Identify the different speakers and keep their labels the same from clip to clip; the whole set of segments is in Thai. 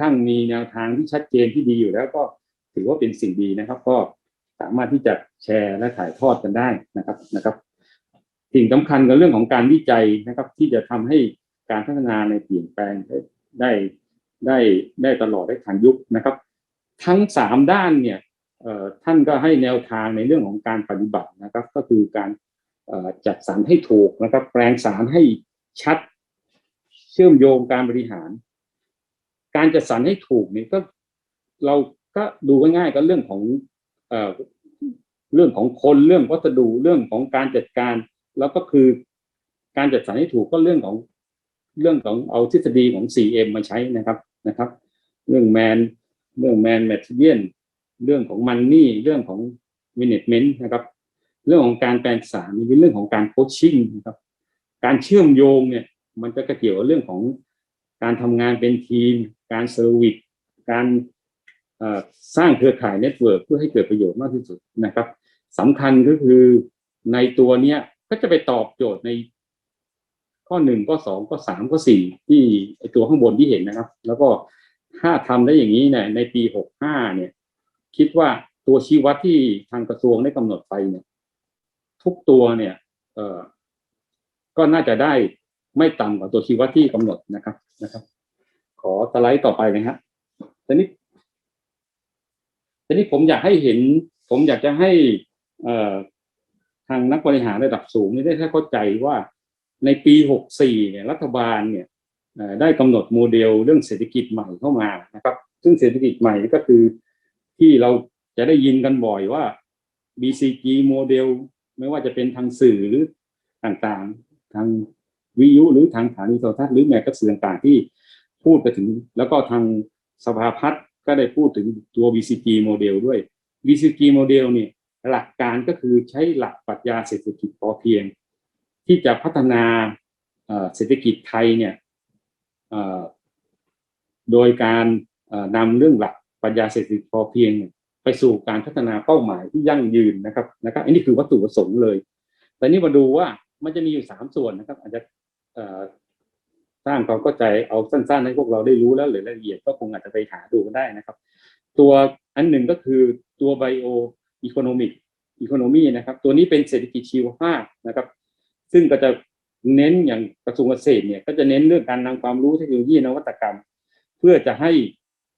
Speaker 1: ข้างมีแนวทางที่ชัดเจนที่ดีอยู่แล้วก็ถือว่าเป็นสิ่งดีนะครับ ก็สามารถที่จะแชร์และถ่ายทอดกันได้นะครับนะครับ สิ่งสำคัญกับเรื่องของการวิจัยนะครับ ที่จะทำให้การพัฒนาในเปลี่ยนแปลงได้ได้ได้ได้ตลอดได้ทันยุคนะครับ ทั้งสามด้านเนี่ยท่านก็ให้แนวทางในเรื่องของการปฏิบัตินะครับ ก็คือการจัดสรรให้ถูกนะครับ แปลงสารให้ชัด เชื่อมโยงการบริหาร การจัดสรรให้ถูกเนี่ยก็เราก็ดูง่ายๆก็เรื่องของเอ่อเรื่องของคนเรื่องวัสดุเรื่องของการจัดการ แล้วก็คือการจัดสรรให้ถูกก็เรื่องของเรื่องของเอาทฤษฎีของ 4M มาใช้นะครับนะครับ เรื่องแมนเรื่องแมนแมทเทียนเรื่องของมันนี่เรื่องของ management นะครับ เรื่องของการแปลงสารนี่เป็นเรื่องของการโคชชิ่งนะครับ การเชื่อมโยงเนี่ย มันจะกระเกี่ยวกับเรื่องของ การทำงานเป็นทีม การเซอร์วิสการสร้างเครือข่ายเน็ตเวิร์กเพื่อให้เกิดประโยชน์มากที่สุดนะครับสำคัญก็คือในตัวเนี้ยก็จะไปตอบโจทย์ในข้อหนึ่งข้อสองข้อสามข้อสี่ที่ไอตัวข้างบนที่เห็นนะครับ แล้วก็ถ้าทำได้อย่างนี้เนี่ยในปีหกห้าเนี่ย คิดว่าตัวชี้วัดที่ทางกระทรวงได้กำหนดไปเนี่ย ทุกตัวเนี่ย เอ่อก็น่าจะได้ ไม่ต่ำกว่าตัวชี้วัดที่กำหนดนะครับนะครับ ขอสไลด์ต่อไปนะฮะทีนี้ทีนี้ผมอยากให้เห็น ผมอยากจะให้เอ่อทางนักบริหารระดับสูงนี่ได้เข้าใจว่าในปีหกสี่เนี่ยรัฐบาลเนี่ยได้กำหนดโมเดลเรื่องเศรษฐกิจใหม่เข้ามานะครับ ซึ่งเศรษฐกิจใหม่ก็คือที่เราจะได้ยินกันบ่อยว่า BCG โมเดลไม่ว่าจะเป็นทางสื่อหรือต่างๆ ทาง วิทยุหรือทางสถานีโทรทัศน์หรือแม้กระทั่งต่างๆ ที่พูดไปถึง แล้วก็ทางสภาพัฒน์ก็ได้พูดถึงตัว BCG โมเดลด้วย BCG โมเดลเนี่ยหลักการก็คือใช้หลักปรัชญาเศรษฐกิจพอเพียง ที่จะพัฒนาเศรษฐกิจไทยเนี่ยโดยการนำเรื่องหลักปรัชญาเศรษฐกิจพอเพียง ไปสู่การพัฒนาเป้าหมายที่ยั่งยืนนะครับนะครับอันนี้คือวัตถุประสงค์เลย แต่นี่มาดูว่ามันจะมีอยู่สามส่วนนะครับ อาจจะ สร้างความเข้าใจเอาสั้นๆให้พวกเราได้รู้แล้วหรือละเอียดก็คงอาจจะไปหาดูกันได้นะครับ ตัวอันหนึ่งก็คือตัวไบโออีโคโนมิกอีโคโนมีนะครับ ตัวนี้เป็นเศรษฐกิจชีวภาพนะครับ ซึ่งก็จะเน้นอย่างกระทรวงเกษตรเนี่ยก็จะเน้นเรื่องการนำความรู้เทคโนโลยีนวัตกรรม เพื่อจะให้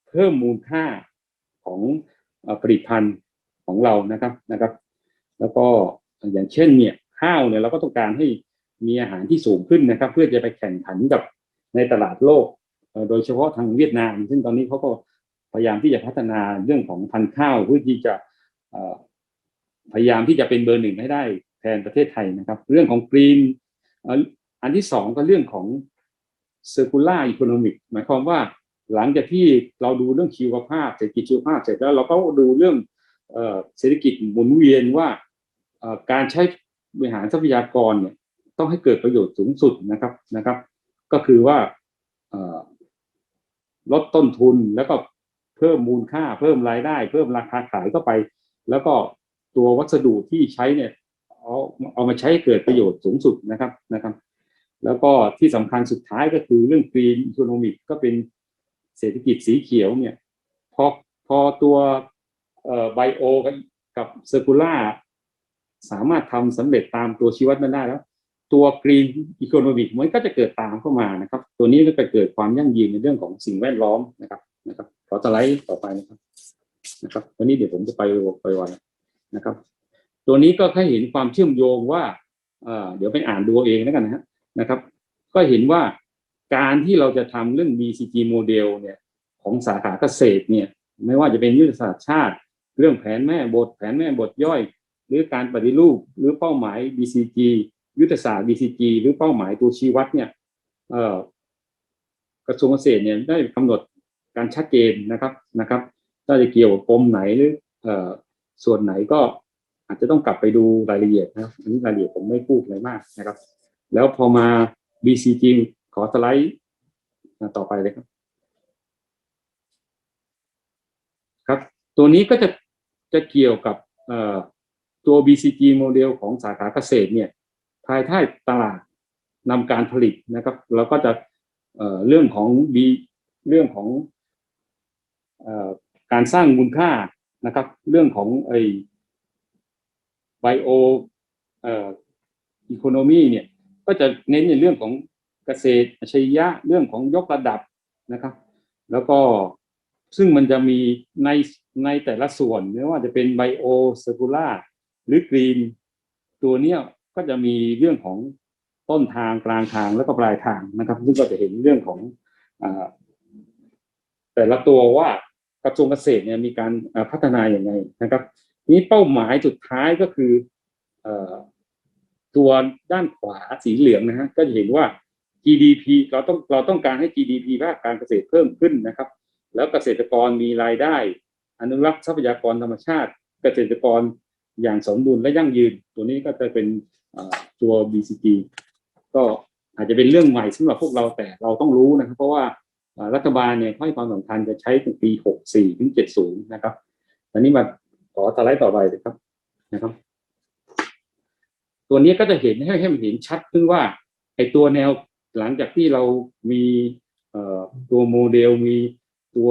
Speaker 1: เพิ่มมูลค่าของผลิตภัณฑ์ของเรานะครับนะครับ แล้วก็อย่างเช่นเนี่ยข้าวเนี่ยเราก็ต้องการให้ มีอาหารที่สูงขึ้นนะครับ เพื่อจะไปแข่งขันกับในตลาดโลก โดยเฉพาะทางเวียดนาม ซึ่งตอนนี้เขาก็พยายามที่จะพัฒนาเรื่องของพันธุ์ข้าวเพื่อที่จะพยายามที่จะเป็นเบอร์หนึ่งให้ได้แทนประเทศไทยนะครับ เรื่องของกรีนอันที่สองก็เรื่องของ circular economic หมายความว่าหลังจากที่เราดูเรื่องชีวภาพเศรษฐกิจชีวภาพเสร็จแล้วเราก็ดูเรื่องเศรษฐกิจหมุนเวียนว่าการใช้บริหารทรัพยากรเนี่ย ต้องให้เกิดประโยชน์สูงสุดนะครับนะครับ ก็คือว่าลดต้นทุนแล้วก็เพิ่มมูลค่าเพิ่มรายได้ เพิ่มราคาขายเข้าไป แล้วก็ตัววัสดุที่ใช้เนี่ยเอาเอามาใช้เกิดประโยชน์สูงสุดนะครับนะครับ แล้วก็ที่สำคัญสุดท้ายก็คือเรื่อง Green Economic ก็เป็นเศรษฐกิจสีเขียวเนี่ยพอพอตัวเอ่อไบโอกับเซอร์คูล่าสามารถทำสำเร็จตามตัวชีวัดนั้นได้แล้ว ตัว Green Economic มันก็จะเกิดตามเข้ามานะครับ ตัวนี้ก็จะเกิดความยั่งยืนในเรื่องของสิ่งแวดล้อมนะครับนะครับขอสไลด์ต่อไปนะครับนะครับวันนี้เดี๋ยวผมจะไปไปวันนะครับ ตัวนี้ก็ให้เห็นความเชื่อมโยงว่าเดี๋ยวไปอ่านดูเองแล้วกันนะฮะนะครับ ก็เห็นว่าการที่เราจะทำเรื่อง BCG โมเดลเนี่ยของสาขาเกษตรเนี่ยไม่ว่าจะเป็นยุทธศาสตร์ชาติ เรื่องแผนแม่บทแผนแม่บทย่อย หรือการปฏิรูปหรือเป้าหมาย BCG ยุทธศาสตร์ BCG หรือเป้าหมายตัวชี้วัดเนี่ยกระทรวงเกษตรเนี่ยได้กำหนดการชัดเจนนะครับนะครับถ้าจะเกี่ยวกับปมไหนหรืออส่วนไหนก็อาจจะต้องกลับไปดูรายละเอียดนะครับอันนี้รายละเอียดผมไม่พูดอะไรมากนะครับ แล้วพอมา BCG ขอสไลด์ต่อไปเลยครับ ครับ ตัวนี้ก็จะจะเกี่ยวกับตัว BCG โมเดลของสาขาเกษตรเนี่ย ภายใต้ตลาดนำการผลิตนะครับแล้วก็จะเเรื่องของ B เรื่องของออการสร้างมูลค่านะครับ เรื่องของไอไบโออ่ออีโคโนมีเนี่ยก็จะเน้นในเรื่องของเกษตรอัจฉริยะเรื่องของยกระดับนะครับ แล้วก็ซึ่งมันจะมีในในแต่ละส่วนไม่ว่าจะเป็นไบโอเซอร์คูล่าหรือกรีนตัวเนี้ย ก็จะมีเรื่องของต้นทางกลางทางแล้วก็ปลายทางนะครับ ซึ่งก็จะเห็นเรื่องของอแต่ละตัวว่ากระทรวงเกษตรเนี่ยมีการพัฒนาอย่างไงนะครับนี้เป้าหมายสุดท้ายก็คืออตัวด้านขวาสีเหลืองนะฮะก็จะเห็นว่า GDP เราต้องเราต้องการให้ GDP ภาคการเกษตรเพิ่มขึ้นนะครับ แล้วเกษตรกรมีรายได้ อนุรักษ์ทรัพยากรธรรมชาติ เกษตรกรอย่างสมดุลและยั่งยืน ตัวนี้ก็จะเป็น ตัว BCG ก็อาจจะเป็นเรื่องใหม่สำหรับพวกเราแต่เราต้องรู้นะครับ เพราะว่ารัฐบาลเนี่ยให้ความสำคัญจะใช้ถึงปี 64 ถึง 70 นะครับอันนี้มาขอสไลด์ต่อไปเลยครับนะครับ ตัวนี้ก็จะเห็นให้ให้มันเห็นชัดขึ้นว่าไอ้ตัวแนวหลังจากที่เรามีตัวโมเดลมีตัว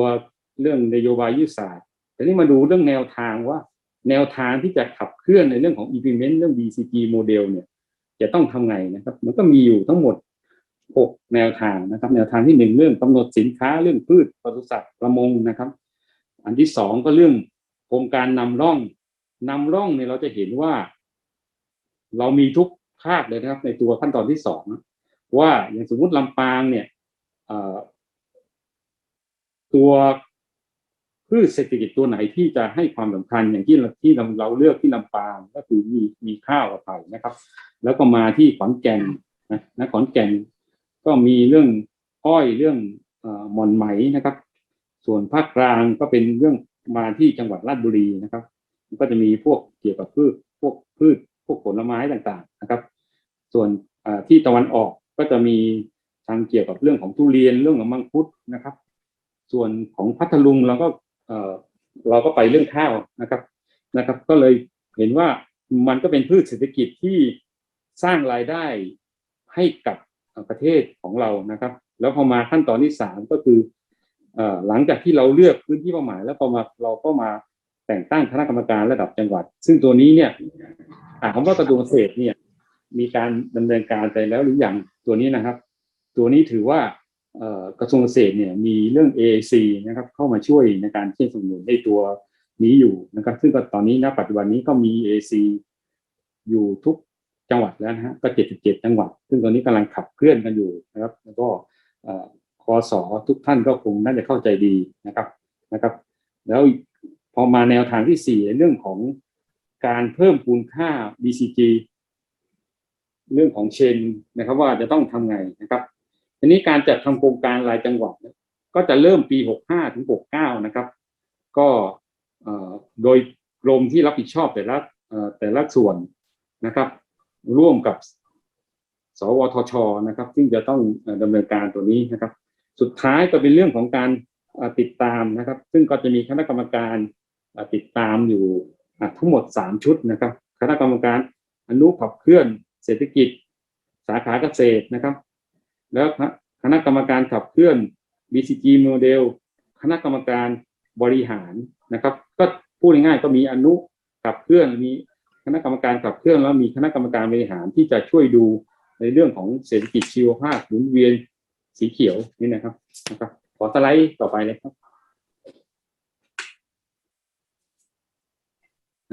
Speaker 1: เรื่องนโยบายยุทธศาสตร์ทีนี้มาดูเรื่องแนวทางว่า แนวทางที่จะขับเคลื่อนในเรื่องของ implement เรื่อง BCG โมเดลเนี่ย จะต้องทำไงนะครับ มันก็มีอยู่ทั้งหมด 6 แนวทางนะครับ แนวทางที่หนึ่งเรื่องกำหนดสินค้าเรื่องพืชปศุสัตว์ประมงนะครับ อันที่สองก็เรื่องโครงการนำร่องนำร่องเนี่ยเราจะเห็นว่า เรามีทุกภาคเลยนะครับ ในตัวขั้นตอนที่สองว่าอย่างสมมุติลำปางเนี่ยตัว พืชเศรษฐกิจตัวไหนที่จะให้ความสำคัญอย่างที่ที่เราเราเลือกที่ลำปางก็คือมีมีข้าวกับไผ่นะครับ แล้วก็มาที่ขอนแก่นนะนะขอนแก่นก็มีเรื่องอ้อยเรื่องเอ่อหม่อนไหมนะครับ ส่วนภาคกลางก็เป็นเรื่องมาที่จังหวัดราชบุรีนะครับก็จะมีพวกเกี่ยวกับพืชพวกพืชพวกผลไม้ต่างๆนะครับ ส่วนที่ตะวันออกก็จะมีทางเกี่ยวกับเรื่องของทุเรียนเรื่องของมังคุดนะครับ ส่วนของพัทลุงเราก็ เราก็ไปเรื่องข้าวนะครับนะครับ ก็เลยเห็นว่ามันก็เป็นพืชเศรษฐกิจที่สร้างรายได้ให้กับประเทศของเรานะครับ แล้วพอมาขั้นตอนที่สามก็คืออหลังจากที่เราเลือกพื้นที่เป้าหมาย แล้วพอมาเราก็มาแต่งตั้งคณะกรรมการระดับจังหวัด ซึ่งตัวนี้เนี่ยถามว่ากระทรวงเกษตรเนี่ย มีการดำเนินการไปแล้วหรือยังตัวนี้นะครับ ตัวนี้ถือว่า กระทรวงเกษตรเนี่ยมีเรื่อง AAC นะครับเข้ามาช่วยในการที่สนับสนุนในตัวนี้อยู่นะครับ ซึ่งก็ตอนนี้ณปัจจุบันนี้ก็มี AAC อยู่ทุกจังหวัดแล้วนะฮะก็ 77 จังหวัด ซึ่งตอนนี้กำลังขับเคลื่อนกันอยู่นะครับ แล้วก็คอสอทุกท่านก็คงน่าจะเข้าใจดีนะครับนะครับ แล้วพอมาแนวทางที่สี่ในเรื่องของการเพิ่มคูณค่า BCG เรื่องของเชนนะครับว่าจะต้องทำไงนะครับ ทีนี้การจัดทำโครงการรายจังหวัดก็จะเริ่มปี 65 ถึง 69 นะครับ ก็โดยกรมที่รับผิดชอบแต่ละแต่ละส่วนนะครับ ร่วมกับ สวทช นะครับ ซึ่งจะต้องเอ่อดำเนินการตัวนี้นะครับ สุดท้ายก็เป็นเรื่องของการติดตามนะครับ ซึ่งก็จะมีคณะกรรมการติดตามอยู่ทั้งหมด 3 ชุดนะครับ คณะกรรมการอนุขับเคลื่อนเศรษฐกิจ สาขาเกษตรนะครับ แล้วคณะกรรมการขับเคลื่อน BCG โมเดลคณะกรรมการบริหารนะครับ ก็พูดง่ายๆก็มีอนุขับเคลื่อนมีคณะกรรมการขับเคลื่อนแล้วมีคณะกรรมการบริหารที่จะช่วยดูในเรื่องของเศรษฐกิจชีวภาพหมุนเวียนสีเขียวนี่นะครับนะครับ ขอสไลด์ต่อไปเลยครับ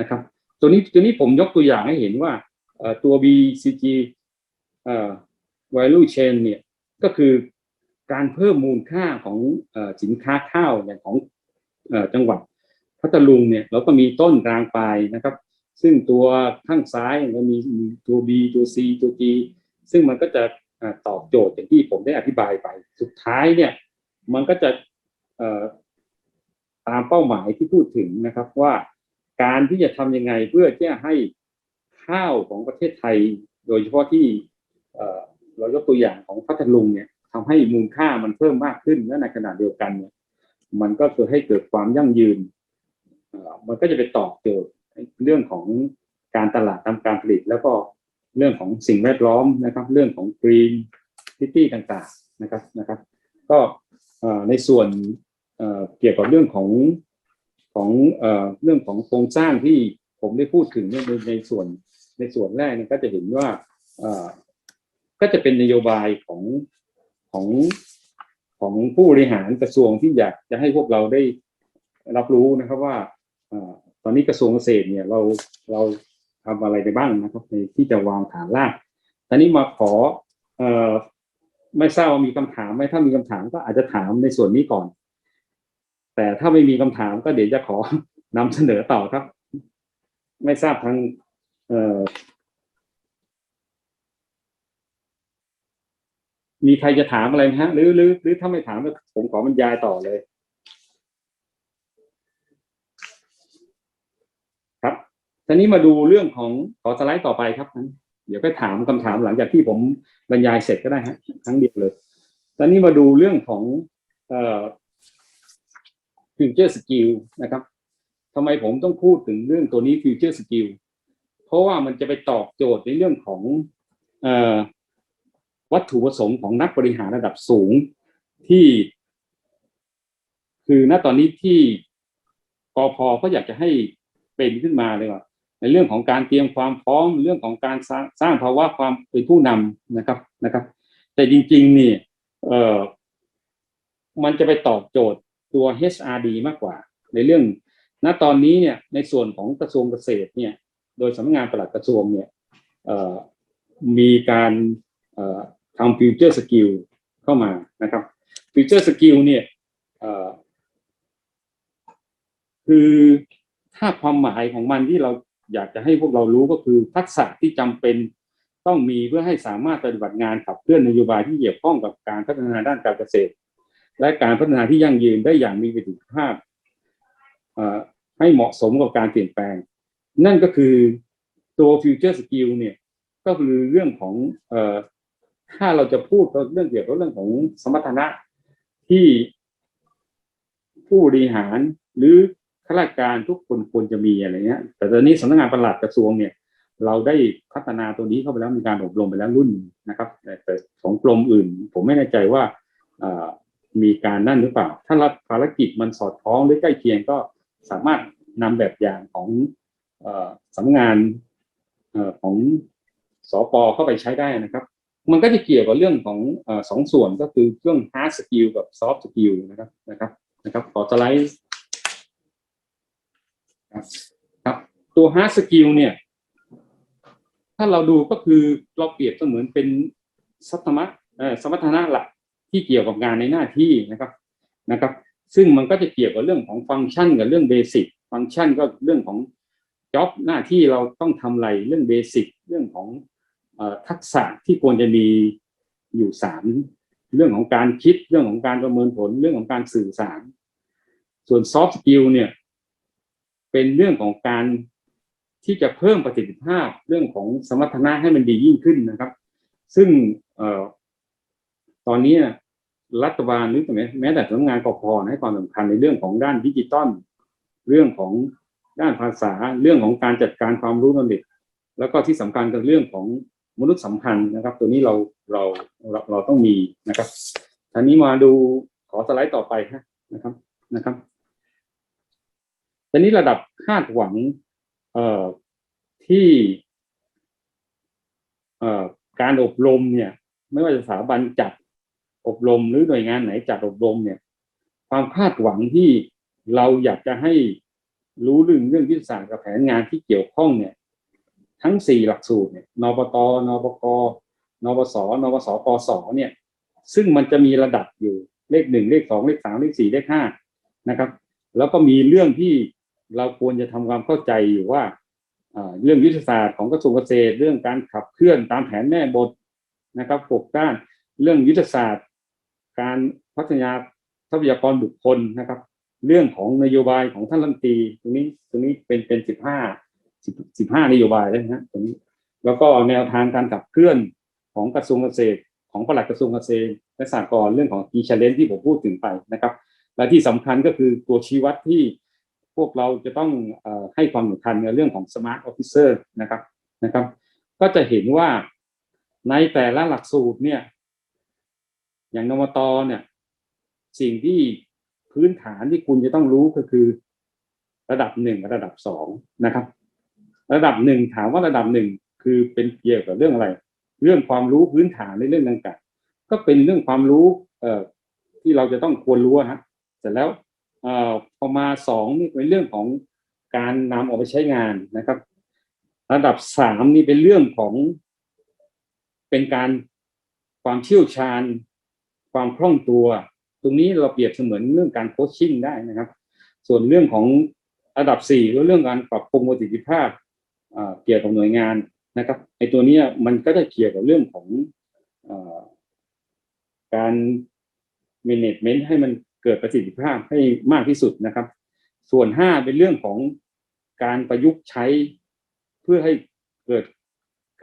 Speaker 1: นะครับ ตัวนี้ตัวนี้ผมยกตัวอย่างให้เห็นว่าตัว BCG value chain เนี่ย ก็คือการเพิ่มมูลค่าของสินค้าข้าวอย่างของจังหวัดพัทลุงเนี่ยเราก็มีต้นกลางปลายนะครับ ซึ่งตัวข้างซ้ายก็มีตัว B ตัว C ตัว G ซึ่งมันก็จะตอบโจทย์อย่างที่ผมได้อธิบายไป สุดท้ายเนี่ยมันก็จะตามเป้าหมายที่พูดถึงนะครับว่าการที่จะทำยังไงเพื่อที่จะให้ข้าวของประเทศไทย โดยเฉพาะที่ เรายกตัวอย่างของพัทลุงเนี่ยทำให้มูลค่ามันเพิ่มมากขึ้นและในขณะเดียวกันเนี่ยมันก็คือให้เกิดความยั่งยืนมันก็จะไปตอบโจทย์เรื่องของการตลาดทำการผลิต แล้วก็เรื่องของสิ่งแวดล้อมนะครับ เรื่องของ green city ต่างๆนะครับนะครับ ก็ในส่วนเกี่ยวกับเรื่องของของเรื่องของโครงสร้างที่ผมได้พูดถึงเนี่ยในในส่วนในส่วนแรกเนี่ยก็จะเห็นว่า ก็จะเป็นนโยบายของของของผู้บริหารกระทรวงที่อยากจะให้พวกเราได้รับรู้นะครับว่าอตอนนี้กระทรวงเกษตรเนี่ยเราเราทำอะไรไปบ้างนะครับในที่จะวางฐานรากตอนนี้มาขอเอ่อไม่ทราบว่ามีคำถามไหมถ้ามีคำถามก็อาจจะถามในส่วนนี้ก่อน แต่ถ้าไม่มีคำถามก็เดี๋ยวจะขอนำเสนอต่อครับ ไม่ทราบทางเอ่อ มีใครจะถามอะไรไหมฮะ หรือหรือหรือถ้าไม่ถามผมขอบรรยายต่อเลย ครับทีนี้มาดูเรื่องของขอสไลด์ต่อไปครับเดี๋ยวไปถามคำถามหลังจากที่ผมบรรยายเสร็จก็ได้ฮะครั้งเดียวเลยตอนนี้มาดูเรื่องของเอ่อ future skill นะครับทำไมผมต้องพูดถึงเรื่องตัวนี้ future skill เพราะว่ามันจะไปตอบโจทย์ในเรื่องของเอ่อ วัตถุประสงค์ของนักบริหารระดับสูงที่ คือณตอนนี้ที่กพก็อยากจะให้เป็นขึ้นมาเลยว่า ในเรื่องของการเตรียมความพร้อมเรื่องของการสร้างสร้างภาวะความเป็นผู้นำนะครับนะครับ แต่จริงๆนี่เออมันจะไปตอบโจทย์ตัว HRD มากกว่า ในเรื่อง ณตอนนี้เนี่ยในส่วนของกระทรวงเกษตรเนี่ย โดยสำนักงานปลัดกระทรวงเนี่ยมีการ ทำฟิวเจอร์สกิลเข้ามานะครับฟิวเจอร์สกิลเนี่ยคือถ้าความหมายของมันที่เราอยากจะให้พวกเรารู้ก็คือทักษะที่จำเป็นต้องมีเพื่อให้สามารถปฏิบัติงานขับเคลื่อนนโยบายที่เกี่ยวข้องกับการพัฒนาด้านการเกษตร และการพัฒนาที่ยั่งยืนได้อย่างมีประสิทธิภาพให้เหมาะสมกับการเปลี่ยนแปลง นั่นก็คือตัว future skill เนี่ยก็คือเรื่องของ ถ้าเราจะพูดเรื่องเกี่ยวกับเรื่องของสมรรถนะที่ผู้บริหารหรือข้าราชการทุกคนควรจะมีอะไรเงี้ย แต่ตอนนี้สำนักงานปลัดกระทรวงเนี่ย เราได้พัฒนาตัวนี้เข้าไปแล้วมีการอบรมไปแล้วรุ่นนะครับแต่ของกรมอื่น ผมไม่แน่ใจว่ามีการนั่นหรือเปล่า ถ้ารับภารกิจมันสอดคล้องหรือใกล้เคียงก็สามารถนำแบบอย่างของอ่อสำนักงานอของสปอเข้าไปใช้ได้นะครับ มันก็จะเกี่ยวกับเรื่องของอสองส่วนก็คือเรื่อง hard skill กับ soft skill นะครับนะครับนะครับขอสไลด์ครับตัว hard skill เนี่ย ถ้าเราดูก็คือเราเปรียบเสมือนเป็นสัตมะสมรรถนะหลักที่เกี่ยวกับงานในหน้าที่นะครับนะครับ ซึ่งมันก็จะเกี่ยวกับเรื่องของฟังก์ชันกับเรื่องเบสิกฟังก์ชันก็เรื่องของจ็อบหน้าที่เราต้องทำอะไรเรื่องเบสิกเรื่องของ ทักษะที่ควรจะมีอยู่สามเรื่องของการคิดเรื่องของการประเมินผลเรื่องของการสื่อสาร ส่วน soft skill เนี่ย เป็นเรื่องของการที่จะเพิ่มประสิทธิภาพเรื่องของสมรรถนะให้มันดียิ่งขึ้นนะครับ ซึ่งออตอนนี้รัฐบาลหรือแม้แม้แต่สำนักงานกพให้ความสำคัญในเรื่องของด้านดิจิตอลเรื่องของด้านภาษาเรื่องของการจัดการความรู้นอเด็แล้วก็ที่สำคัญกับเรื่องของ มนุษยสัมพันธ์นะครับ ตัวนี้เราเราเราเราต้องมีนะครับทีนี้มาดูขอสไลด์ต่อไปนะครับนะครับทีนี้ระดับคาดหวังเอ่อที่เอ่อการอบรมเนี่ย ไม่ว่าจะสถาบันจัดอบรมหรือหน่วยงานไหนจัดอบรมเนี่ย ความคาดหวังที่เราอยากจะให้รู้เรื่องเรื่องยุทธศาสตร์กับแผนงานที่เกี่ยวข้องเนี่ย ทั้งสี่หลักสูตรเนี่ยนปตนปกนปสนปสปสเนี่ยซึ่งมันจะมีระดับอยู่เลขหนึ่งเลขสองเลขสามเลขสี่เลขห้านะครับ แล้วก็มีเรื่องที่เราควรจะทำความเข้าใจอยู่ว่าเรื่องยุทธศาสตร์ของกระทรวงเกษตร เรื่องการขับเคลื่อนตามแผนแม่บทนะครับหกด้านเรื่องยุทธศาสตร์ การพัฒนาทรัพยากรบุคคลนะครับ เรื่องของนโยบายของท่านรัฐมนตรีตรงนี้ตรงนี้เป็นเป็นสิบห้า สิบห้านโยบายแล้วนะตรงนี้แล้วก็แนวทางการขับเคลื่อนของกระทรวงเกษตร ของปลัดกระทรวงเกษตร และสหกรณ์เรื่องของ e challenge ที่ผมพูดถึงไปนะครับ และที่สำคัญก็คือตัวชี้วัดที่พวกเราจะต้องอให้ความสำคัญในเรื่องของ smart officer นะครับนะครับ ก็จะเห็นว่าในแต่ละหลักสูตรเนี่ย อย่างนมตเนี่ย สิ่งที่พื้นฐานที่คุณจะต้องรู้ก็คือ ระดับหนึ่งระดับสองนะครับ ระดับหนึ่งถามว่าระดับหนึ่งคือเป็นเกี่ยวกับเรื่องอะไร เรื่องความรู้พื้นฐานในเรื่องดังกล่าวก็เป็นเรื่องความรู้เอ่อที่เราจะต้องควรรู้ฮะเสร็จแล้วเอ่อพอมาสองนี่เป็นเรื่องของการนำออกไปใช้งานนะครับ ระดับสามนี่เป็นเรื่องของ เป็นการความเชี่ยวชาญ ความคล่องตัว ตรงนี้เราเปรียบเสมือนเรื่องการโคชชิ่งได้นะครับ ส่วนเรื่องของระดับสี่ก็เรื่องการปรับปรุงประสิทธิภาพ เกี่ยวกับหน่วยงานนะครับไอตัวนี้มันก็จะเกี่ยวกับเรื่องของอการ management ให้มันเกิดประสิทธิภาพให้มากที่สุดนะครับ ส่วนห้าเป็นเรื่องของการประยุกต์ใช้เพื่อให้เกิด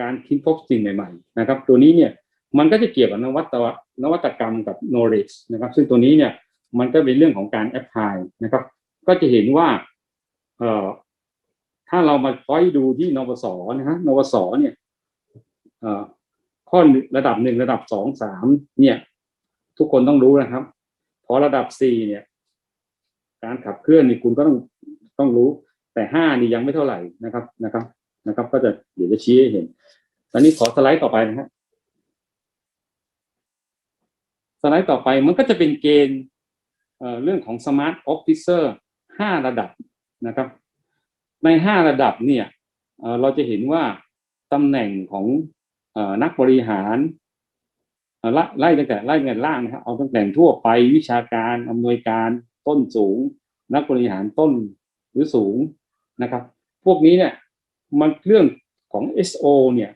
Speaker 1: การคิดพบสิ่งใหม่ ๆ นะครับ ตัวนี้เนี่ยมันก็จะเกี่ยวกับนวัตนวัตกรรมกับ knowledge นะครับ ซึ่งตัวนี้เนี่ยมันก็เป็นเรื่องของการ apply นะครับ ก็จะเห็นว่า ถ้าเรามาคอยดูที่นวสนะฮะนวสเนี่ยข้อระดับหนึ่งระดับสองสามเนี่ย ทุกคนต้องรู้นะครับ พอระดับสี่เนี่ย การขับเคลื่อนนี่คุณก็ต้องต้องรู้ แต่ห้านี่ยังไม่เท่าไหร่นะครับนะครับนะครับ ก็จะเดี๋ยวจะชี้ให้เห็นตอนนี้ขอสไลด์ต่อไปนะฮะสไลด์ต่อไปมันก็จะเป็นเกณฑ์เอ่อเรื่องของ Smart Officer ห้าระดับนะครับ ในห้าระดับเนี่ยเราจะเห็นว่าตำแหน่งของนักบริหารไล่ตั้งแต่ไล่ตั้งแต่ล่างนะครับเอาตำแหน่ทั่วไปวิชาการอำนวยการต้นสูง นักบริหารต้นหรือสูงนะครับ พวกนี้เนี่ยมันเรื่องของ SO เนี่ย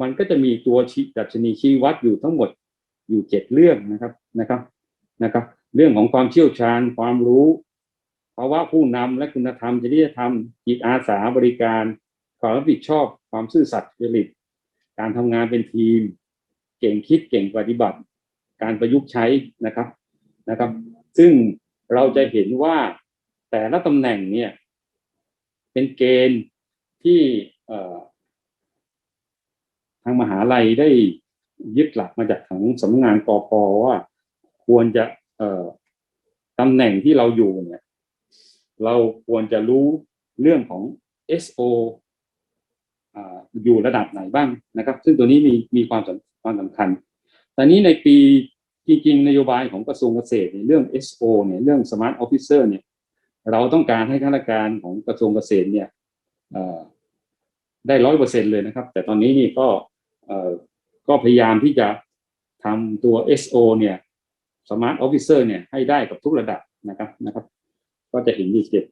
Speaker 1: มันก็จะมีตัวชี้ดัชนีชี้วัดอยู่ทั้งหมดอยู่เจ็ดเรื่องนะครับนะครับนะครับ เรื่องของความเชี่ยวชาญความรู้ ภาวะผู้นำและคุณธรรมจริยธรรมจิตอาสาบริการ ความรับผิดชอบความซื่อสัตย์จริตการทำงานเป็นทีม เก่งคิดเก่งปฏิบัติ การประยุกต์ใช้นะครับนะครับ ซึ่งเราจะเห็นว่าแต่ละตำแหน่งเนี่ย เป็นเกณฑ์ที่ทางมหาลัยได้ยึดหลักมาจากของสำนักงานกอพว่าควรจะตำแหน่งที่เราอยู่เนี่ย เราควรจะรู้เรื่องของ SO อยู่ระดับไหนบ้างนะครับ ซึ่งตัวนี้มีมีความสำความสำคัญตอนนี้ในปีจริงๆ นโยบายของกระทรวงเกษตรในเรื่อง SO เนี่ยเรื่อง Smart Officer เนี่ยเราต้องการให้ข้าราชการของกระทรวงเกษตรเนี่ยได้ร้อยเปอร์เซ็นเลยนะครับ แต่ตอนนี้นี่ก็ก็พยายามที่จะทำตัว SO เนี่ย Smart Officer เนี่ยให้ได้กับทุกระดับนะครับนะครับ ก็จะเห็นมีเจ็ด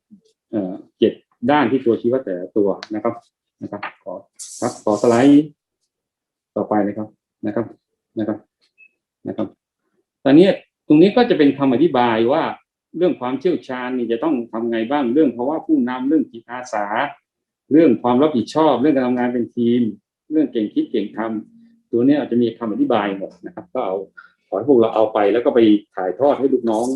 Speaker 1: เอ่อเจ็ดด้านที่ตัวชี้วัดแต่ตัวนะครับนะครับขอครับขอสไลด์ต่อไปเลยครับนะครับนะครับนะครับ ตอนนี้ตรงนี้ก็จะเป็นคำอธิบายว่าเรื่องความเชี่ยวชาญนี่จะต้องทำไงบ้างเรื่องภาะวะผู้นำเรื่องจิตอาสา เรื่องความรับผิดชอบ เรื่องการทำงานเป็นทีม เรื่องเก่งคิดเก่งทำตัวนี้อาจจะมีคำอธิบายหมดนะครับ ก็เอาขอให้พวกเราเอาไปแล้วก็ไปถ่ายทอดให้ลูกน้อง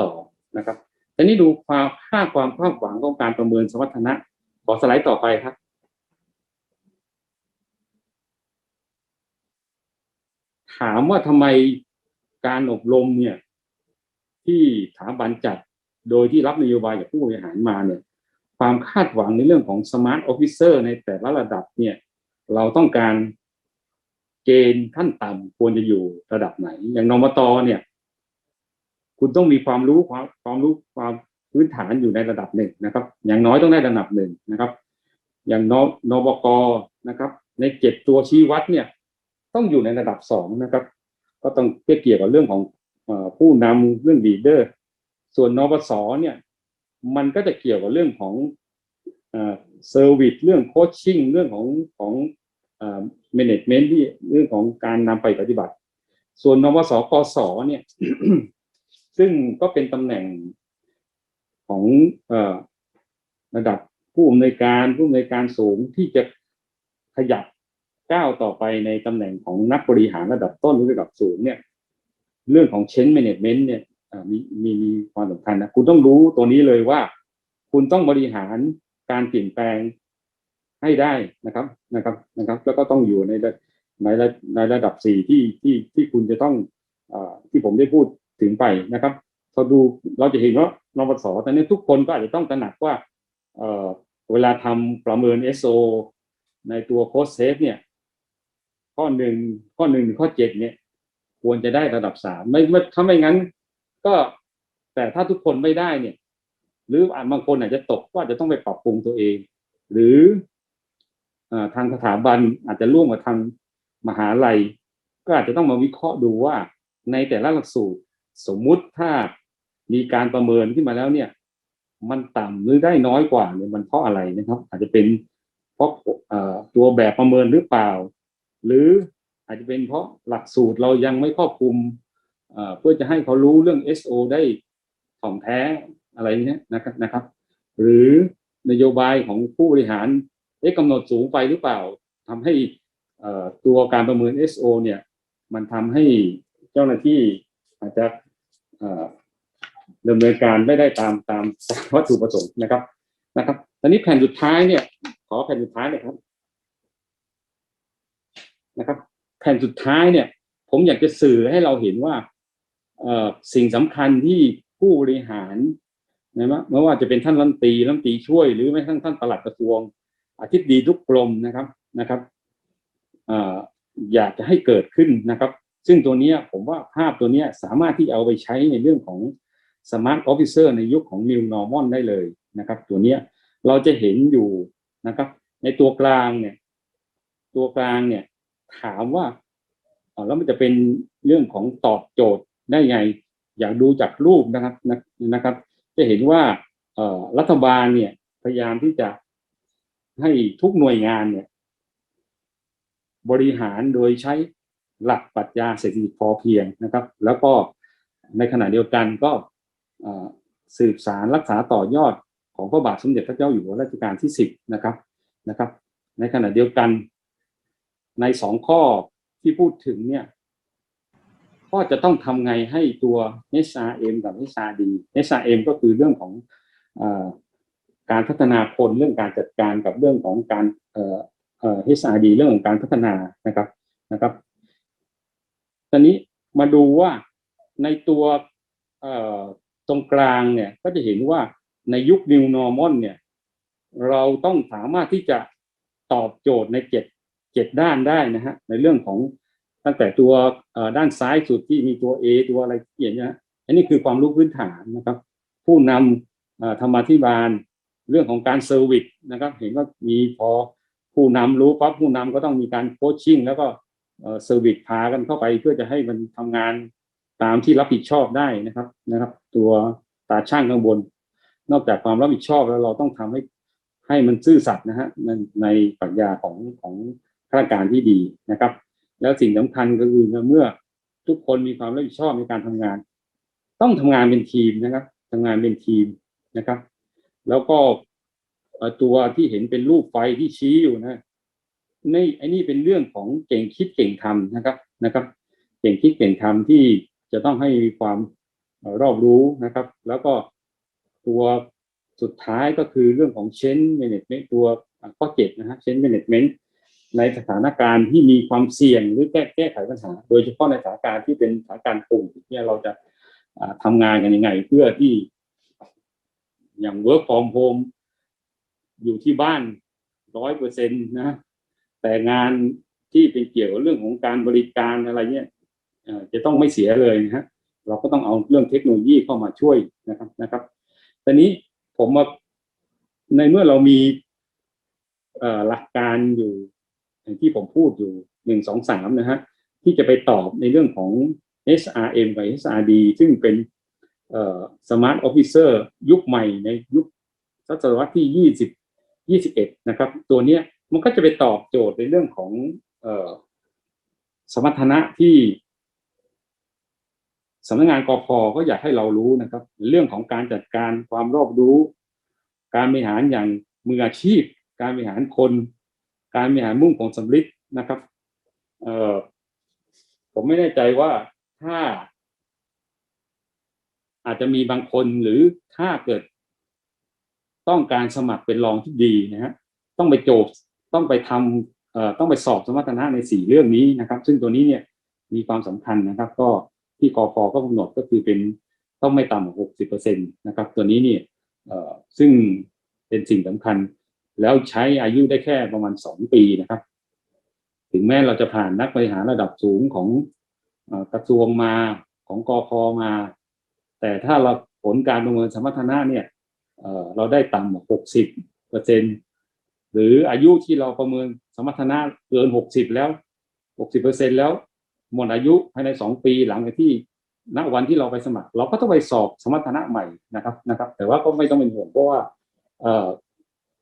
Speaker 1: ต่อนะครับ ทีนี้ดูความค่าความคาดหวังของการประเมินสมรรถนะ ขอสไลด์ต่อไปครับ ถามว่าทำไมการอบรมเนี่ย ที่สถาบันจัดโดยที่รับนโยบายจากผู้บริหารมาเนี่ย ความคาดหวังในเรื่องของ Smart Officer ในแต่ละระดับเนี่ย เราต้องการเกณฑ์ขั้นต่ำควรจะอยู่ระดับไหน อย่างนมตเนี่ย คุณต้องมีความรู้ความความรู้ความพื้นฐานอยู่ในระดับหนึ่งนะครับ อย่างน้อยต้องได้ระดับหนึ่งนะครับ อย่างนนบกนะครับ ในเจ็ดตัวชี้วัดเนี่ย ต้องอยู่ในระดับสองนะครับ ก็ต้องเกี่ยวกับเรื่องของผู้นำเรื่องลีเดอร์ ส่วนนปสเนี่ย มันก็จะเกี่ยวกับเรื่องของเซอร์วิสเรื่องโคชชิ่งเรื่องของของเมเนจเมนต์ที่เรื่องของการนำไปปฏิบัติ ส่วนนวสกสเนี่ย ซึ่งก็เป็นตำแหน่งของอระดับผู้อำนวยการผู้อำนวยการสูงที่จะขยับก้าวต่อไปในตำแหน่งของนักบริหารระดับต้นหรือระดับสูงเนี่ย เรื่องของ change management เนี่ยมีมีมีความสำคัญนะคุณต้องรู้ตัวนี้เลยว่า คุณต้องบริหารการเปลี่ยนแปลงให้ได้นะครับนะครับนะครับ แล้วก็ต้องอยู่ในในระในระดับสี่ที่ที่ที่คุณจะต้องอที่ผมได้พูด ถึงไปนะครับพอดูเราจะเห็นว่านปสตอนนี้ทุกคนก็อาจจะต้องตระหนักว่าเเวลาทำประเมิน SO ในตัวโค้ดเซฟเนี่ย ข้อหนึ่งข้อหนึ่งถึงข้อเจ็ดเนี่ย ควรจะได้ระดับสามไม่ไม่ถ้าไม่งั้น ก็แต่ถ้าทุกคนไม่ได้เนี่ย หรืออาจบางคนอาจจะตกก็อาจจะต้องไปปรับปรุงตัวเอง หรืออทางสถาบันอาจจะร่วมกับทางมหาลัย ก็อาจจะต้องมาวิเคราะห์ดูว่าในแต่ละหลักสูตร สมมุติถ้ามีการประเมินขึ้นมาแล้วเนี่ย มันต่ำหรือได้น้อยกว่าเนี่ยมันเพราะอะไรนะครับ อาจจะเป็นเพราะตัวแบบประเมินหรือเปล่า หรืออาจจะเป็นเพราะหลักสูตรเรายังไม่ครอบคลุมเพื่อจะให้เขารู้เรื่อง SO ได้ถ่องแท้อะไรเนี้ยนะครับนะครับ หรือนโยบายของผู้บริหารเอ๊ะกำหนดสูงไปหรือเปล่าทำให้ตัวการประเมิน SO เนี่ย มันทำให้เจ้าหน้าที่อาจจะ ดำเนินการไม่ได้ตามตามวัตถุประสงค์นะครับนะครับตอนนี้แผ่นสุดท้ายเนี่ย ขอแผ่นสุดท้ายเลยครับนะครับ แผ่นสุดท้ายเนี่ย ผมอยากจะสื่อให้เราเห็นว่าสิ่งสำคัญที่ผู้บริหารนะไม่ว่าจะเป็นท่านรัฐมนตรีรัฐมนตรีช่วย หรือแม้ทั่งท่านปลัดกระทรวงอาทิตย์ดีทุกกรมนะครับนะครับออยากจะให้เกิดขึ้นนะครับ ซึ่งตัวนี้ผมว่าภาพตัวนี้สามารถที่จะเอาไปใช้ในเรื่องของ Smart Officer ในยุคของ New Normal ได้เลยนะครับ ตัวนี้เราจะเห็นอยู่นะครับ ในตัวกลางเนี่ย ตัวกลางเนี่ย ถามว่าแล้วมันจะเป็นเรื่องของตอบโจทย์ได้ไง อยากดูจากรูปนะครับนะครับ จะเห็นว่ารัฐบาลเนี่ย พยายามที่จะให้ทุกหน่วยงานเนี่ย บริหารโดยใช้ หลักปรัชญาเศรษฐกิจพอเพียงนะครับ แล้วก็ในขณะเดียวกันก็สืบสารรักษาต่อยอดของพระบาทสมเด็จพระเจ้าอยู่หัวรัชกาลที่สิบนะครับนะครับ ในขณะเดียวกันในสองข้อที่พูดถึงเนี่ยก็จะต้องทำไงให้ตัว SRM กับ SRD SRM ก็คือเรื่องของอการพัฒนาคนเรื่องการจัดการกับเรื่องของการเอ่อเอ่อ SRD เรื่องของการพัฒนานะครับนะครับ ตอนนี้มาดูว่าในตัวตรงกลางเนี่ยก็จะเห็นว่าในยุค New Normal เนี่ยเราต้องสามารถที่จะตอบโจทย์ในเจ็ดเจ็ดด้านได้นะฮะในเรื่องของตั้งแต่ตัวด้านซ้ายสุดที่มีตัว A ตัวอะไรเขียนนะอันนี้คือความรู้พื้นฐานนะครับ ผู้นำธรรมาธิบาลเรื่องของการเซอร์วิสนะครับ เห็นว่ามีพอผู้นำรู้ปั๊บผู้นำก็ต้องมีการโคชชิ่งแล้วก็ เซอร์วิสพากันเข้าไปเพื่อจะให้มันทำงานตามที่รับผิดชอบได้นะครับนะครับ ตัวตาช่างข้างบน นอกจากความรับผิดชอบแล้วเราต้องทำให้ให้มันซื่อสัตย์นะฮะในในปรัชญาของของข้าราชการที่ดีนะครับ แล้วสิ่งสำคัญก็คือเมื่อทุกคนมีความรับผิดชอบในการทำงาน ต้องทำงานเป็นทีมนะครับทำงานเป็นทีมนะครับ แล้วก็ตัวที่เห็นเป็นรูปไฟที่ชี้อยู่นะ ในไอ้นี่เป็นเรื่องของเก่งคิดเก่งทำนะครับนะครับ เก่งคิดเก่งทำที่จะต้องให้มีความรอบรู้นะครับ แล้วก็ตัวสุดท้ายก็คือเรื่องของ change management ตัวข้อเจ็ดนะฮะ change management ในสถานการณ์ที่มีความเสี่ยงหรือแก้แก้ไขปัญหา โดยเฉพาะในสถานการณ์ที่เป็นสถานการณ์ปุ่มเนี่ยเราจะอ่าทำงานกันยังไง เพื่อที่อย่าง work from home อยู่ที่บ้านร้อยเปอร์เซ็นต์นะ แต่งานที่เป็นเกี่ยวกับเรื่องของการบริการอะไรเนี่ยจะต้องไม่เสียเลยนะฮะเราก็ต้องเอาเรื่องเทคโนโลยีเข้ามาช่วยนะครับนะครับตอนนี้ผมมาในเมื่อเรามีหลักการอยู่อย่างที่ผมพูดอยู่หนึ่งสองสามนะฮะที่จะไปตอบในเรื่องของ SRM กับ SRD ซึ่งเป็นเอ่อ Smart Officer ยุคใหม่ในยุคศตวรรษที่ยี่สิบยี่สิบเอ็ดนะครับ ตัวเนี้ย มันก็จะไปตอบโจทย์ในเรื่องของเออสมรรถนะที่สำนักงานกพก็อยากให้เรารู้นะครับ เรื่องของการจัดการความรอบรู้ การบริหารอย่างมืออาชีพ การบริหารคน การบริหารมุ่งของสำลิดนะครับเออผมไม่แน่ใจว่าถ้า อาจจะมีบางคนหรือถ้าเกิด ต้องการสมัครเป็นรองที่ดีนะฮะต้องไปโจทย์ ต้องไปทำเอ่อต้องไปสอบสมรรถนะในสี่เรื่องนี้นะครับ ซึ่งตัวนี้เนี่ยมีความสำคัญนะครับ ก็ที่กพก็กำหนดก็คือเป็นต้องไม่ต่ำกว่าหกสิบเปอร์เซ็นตนะครับ ตัวนี้เนี่ยเอ่อซึ่งเป็นสิ่งสำคัญ แล้วใช้อายุได้แค่ประมาณสองปีนะครับ ถึงแม้เราจะผ่านนักบริหารระดับสูงของกระทรวงมาของกอคมา แต่ถ้าเราผลการประเมินสมรรถนะเนี่ยเอ่อเราได้ต่ำกว่าหกสิบเปอร์เซ็นต หรืออายุที่เราประเมินสมรรถนะเกินหกสิบแล้วหกสิบเปอร์เซ็นแล้วหมดอายุภายในสองปีหลังจากที่ณวันที่เราไปสมัคร เราก็ต้องไปสอบสมรรถนะใหม่นะครับนะครับ แต่ว่าก็ไม่ต้องเป็นห่วงเพราะว่า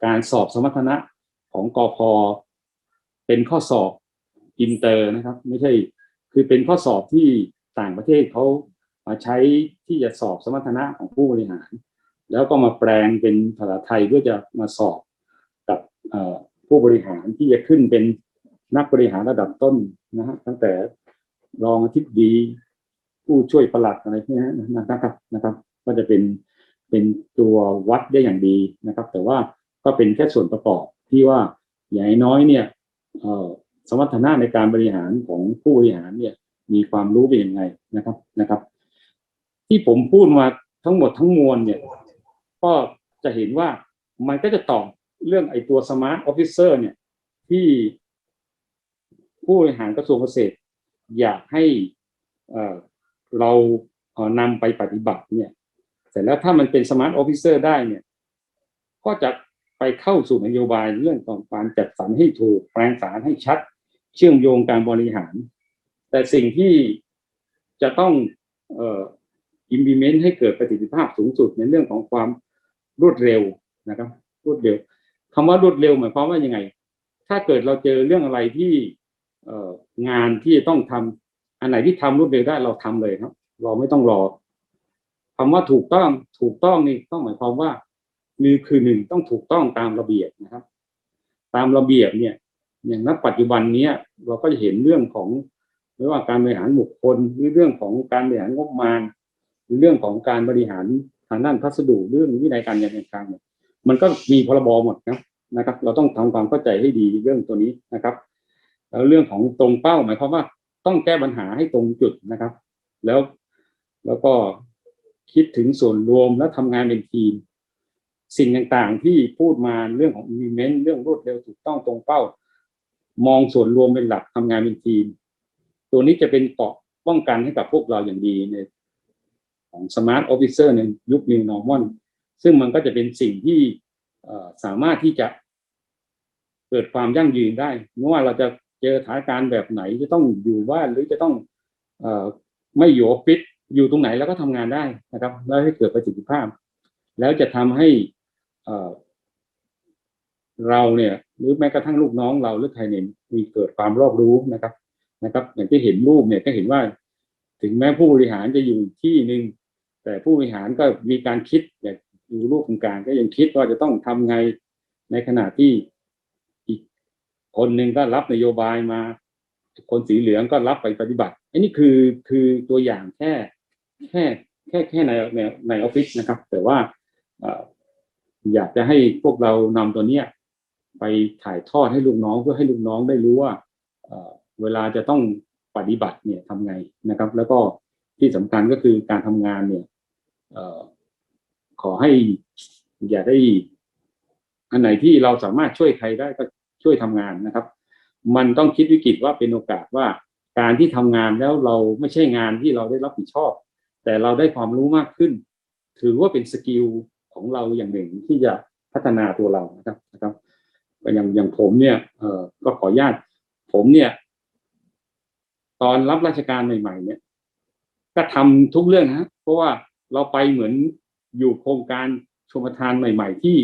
Speaker 1: การสอบสมรรถนะของกอพเป็นข้อสอบอินเตอร์นะครับ ไม่ใช่คือเป็นข้อสอบที่ต่างประเทศเขามาใช้ที่จะสอบสมรรถนะของผู้บริหาร แล้วก็มาแปลงเป็นภาษาไทยเพื่อจะมาสอบ กับผู้บริหารที่จะขึ้นเป็นนักบริหารระดับต้นนะฮะตั้งแต่รองอธิบดีผู้ช่วยปลัดอะไรพวกนี้นะครับนะครับ ก็จะเป็นเป็นตัววัดได้อย่างดีนะครับ แต่ว่าก็เป็นแค่ส่วนประกอบที่ว่าอย่างน้อยเนี่ยสมรรถนะในการบริหารของผู้บริหารเนี่ยมีความรู้เป็นยังไงนะครับนะครับ ที่ผมพูดมาทั้งหมดทั้งมวลเนี่ย ก็จะเห็นว่ามันก็จะตอบ เรื่องไอ้ตัว smart officer เนี่ย ที่ผู้บริหารกระทรวงเกษตร อยากให้เราเนำไปปฏิบัติเนี่ยเสร็จแล้วถ้ามันเป็น smart officer ได้เนี่ย ก็จะไปเข้าสู่นโยบายเรื่องของการจัดสรรให้ถูกแปลงสารให้ชัด เชื่อมโยงการบริหาร แต่สิ่งที่จะต้องเอ่อ implement ให้เกิดประสิทธิภาพสูงสุดในเรื่องของความรวดเร็วนะครับ รวดเร็ว คำว่ารวดเร็วหมายความว่ายังไง ถ้าเกิดเราเจอเรื่องอะไรที่เอองานที่จะต้องทำอันไหนที่ทำรวดเร็วได้เราทำเลยครับ เราไม่ต้องรอคำว่าถูกต้องถูกต้องนี่ต้องหมายความว่ามีคือหนึ่งต้องถูกต้องตามระเบียบนะครับ ตามระเบียบเนี่ย อย่างณปัจจุบันเนี้ยเราก็จะเห็นเรื่องของไม่ว่าการบริหารบุคคลหรือเรื่องของการบริหารงบประมาณหรือเรื่องของการบริหารทางด้านพัสดุเรื่องวินัยการเงินการคลังเนี่ย มันก็มีพรบหมดนะนะครับ เราต้องทำความเข้าใจให้ดีเรื่องตัวนี้นะครับ แล้วเรื่องของตรงเป้าหมายความว่าต้องแก้ปัญหาให้ตรงจุดนะครับ แล้วแล้วก็คิดถึงส่วนรวมและทำงานเป็นทีม สิ่งต่างๆที่พูดมาเรื่องของ implement เรื่องรวดเร็วถูกต้องตรงเป้า มองส่วนรวมเป็นหลักทำงานเป็นทีม ตัวนี้จะเป็นเกาะป้องกันให้กับพวกเราอย่างดีในของ Smart Officer ในยุค New Normal ซึ่งมันก็จะเป็นสิ่งที่สามารถที่จะเกิดความยั่งยืนได้ไม่ว่าเราจะเจอสถานการณ์แบบไหนจะต้องอยู่บ้านหรือจะต้องอไม่อยู่ออฟฟิศอยู่ตรงไหนแล้วก็ทำงานได้นะครับ แล้วให้เกิดประสิทธิภาพ แล้วจะทำให้เอ่อเราเนี่ย หรือแม้กระทั่งลูกน้องเราหรือใครเนี่ยมีเกิดความรอบรู้นะครับนะครับ อย่างที่เห็นรูปเนี่ยก็เห็นว่า ถึงแม้ผู้บริหารจะอยู่ที่หนึ่งแต่ผู้บริหารก็มีการคิดอย่าง ดูรูปโครงการก็ยังคิดว่าจะต้องทำไงในขณะที่อีกคนหนึ่งก็รับนโยบายมา คนสีเหลืองก็รับไปปฏิบัติอันนี้คือคือตัวอย่างแค่แค่แค่แค่ในในในออฟฟิศนะครับ แต่ว่าอยากจะให้พวกเรานำตัวเนี้ยไปถ่ายทอดให้ลูกน้องเพื่อให้ลูกน้องได้รู้ว่าเวลาจะต้องปฏิบัติเนี่ยทำไงนะครับ แล้วก็ที่สำคัญก็คือการทำงานเนี่ยเขอให้อย่าได้ อันไหนที่เราสามารถช่วยใครได้ก็ช่วยทำงานนะครับ มันต้องคิดวิกฤตว่าเป็นโอกาสว่าการที่ทำงานแล้วเราไม่ใช่งานที่เราได้รับผิดชอบ แต่เราได้ความรู้มากขึ้น ถือว่าเป็นสกิลของเราอย่างหนึ่งที่จะพัฒนาตัวเรานะครับนะครับอย่างอย่างผมเนี่ยเออก็ขออนุญาตผมเนี่ย ตอนรับราชการใหม่ ๆ เนี่ย ก็ทำทุกเรื่องนะเพราะว่าเราไปเหมือน อยู่โครงการชมทานใหม่ ๆ ที่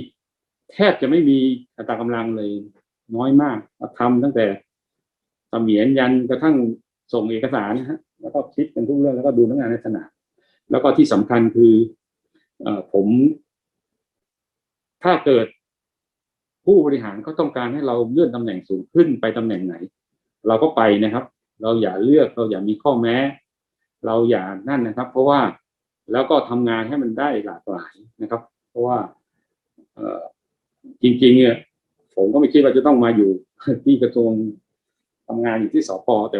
Speaker 1: แทบจะไม่มีอัตรากำลังเลยน้อยมากเราทำตั้งแต่เสมียนยันกระทั่งส่งเอกสารนะฮะแล้วก็คิดกันทุกเรื่องแล้วก็ดูทั้งงานในสนามแล้วก็ที่สำคัญคือเอ่อผม ถ้าเกิดผู้บริหารเขาต้องการให้เราเลื่อนตำแหน่งสูงขึ้นไปตำแหน่งไหน เราก็ไปนะครับ เราอย่าเลือกเราอย่ามีข้อแม้ เราอย่านั่นนะครับ เพราะว่า แล้วก็ทำงานให้มันได้หลากหลายนะครับ เพราะว่าเอจริงๆเนี่ยผมก็ไม่คิดว่าจะต้องมาอยู่ที่กระทรวงทำงานอยู่ที่สพแต่